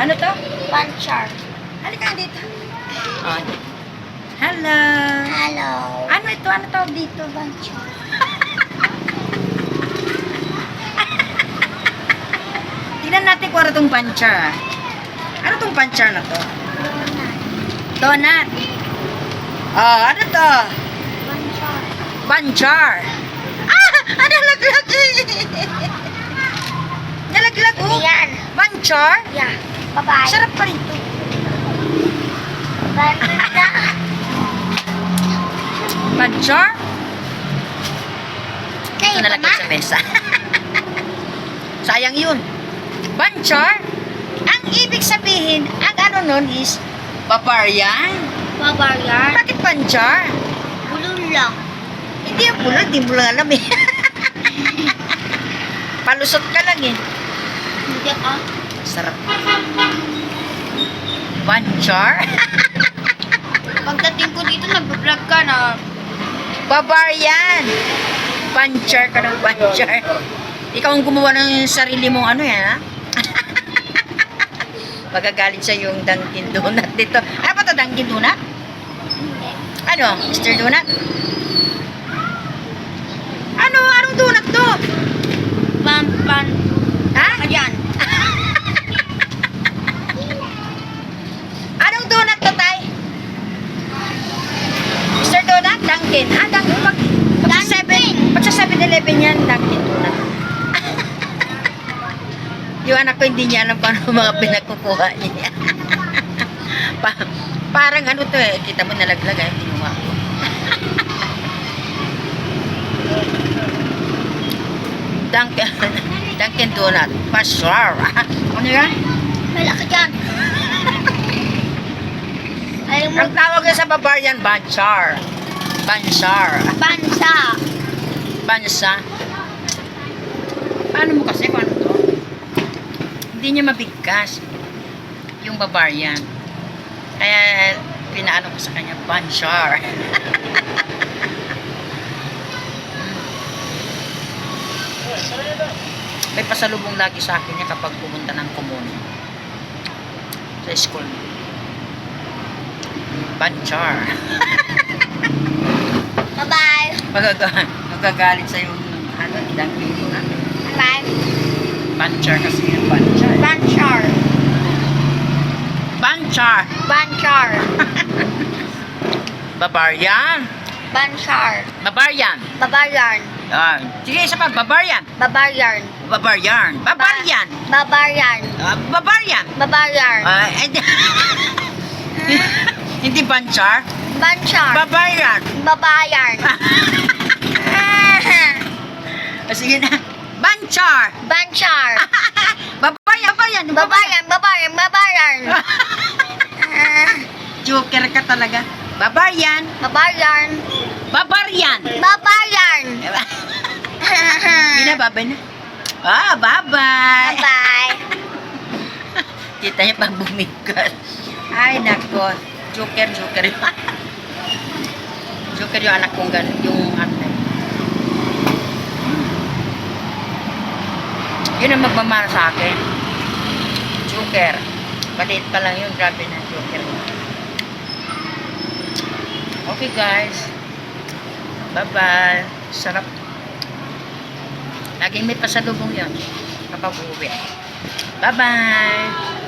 Ano to? Panchar. Halika dito. Oh. Hello. Hello. Ano ito? Ano tawag dito? Panchar. Tingnan natin kung ano tong panchar. ah. Ano tong panchar na to? Donut. Oh, ano to? Panchar. Panchar. Ah! Ano nalaglag? nalaglag Ano oh. yan? Panchar? Yeah. Bye-bye. Sarap pa rin to. Banda. Kayo Ito ba, nalaglag sa mesa. Sayang yun. Panchar? Ang ibig sabihin, ang ano nun is barbarian. Barbarian. Bakit panchar? Bulol lang. Hindi yung bulol, di mo lang alam eh. Palusot ka lang eh. Hindi ah. Sarap. Panchar? Pagdating ko dito, nag-vlog ka na. Barbarian! Panchar ka ng panchar. Ikaw ang gumawa ng sarili mong ano yan, ha? Pagagalit sa yung Dunkin Donut dito. Ano ba to Dunkin Donut? Ano? Mr. Donut? Ano? Anong donut to? Pan, pan. Ha? Ayan. Anong donut to, Tay? Mr. Donut? Dunkin. Ah, Dunkin. Pag, pag sa 7, pag sa 7-Eleven yan, Dunkin Donut. yung anak ko hindi niya alam paano mga pinagkukuha niya. pa, parang ano to eh. Kita mo nalaglag eh. Kinuha ko. Dunkin, Dunkin Donut. Pasar. ano yan? Ayaw mo. Ang tawag niya sa barbarian, Banchar. Banchar. Bansa. Bansa. Paano mo kasi kung ano to? Hindi niya mabigkas. Yung barbarian. Kaya pinaano ko sa kanya, Banchar. May pasalubong lagi sa akin niya kapag pumunta ng kumun. Sa school. Banchar. Bye-bye. Magaga magagalit sa yung ano, Dunkin Donut. Bye. Banchar kasi yung banchar. Banchar. Banchar! Banchar. Barbarian! Banchar. Barbarian! Barbarian. Yan. Sige, isa pa. Barbarian! Barbarian. Barbarian! Barbarian! Barbarian. Ah, barbarian! Barbarian. Ah, hindi. hindi banchar. Banchar. Barbarian! Babayan. Sige na. Banchar! Banchar. Babayan! Babayan! Babayan, babayan, babayan. Joker ka talaga. Barbarian! Babayan. Barbarian! Babayan. Hindi na, babay na. Ah, bye-bye! Bye. Kita niya pag bumigat. Ay, nako. Joker, joker. joker yung anak kong ganun. Yung ano. Yun ang magmamahal sa akin. Joker. Maliit pa lang yun. Grabe na joker. Okay, guys. Bye-bye. Sarap. Laging may pasalubong yun. Kapag uwi. Bye-bye.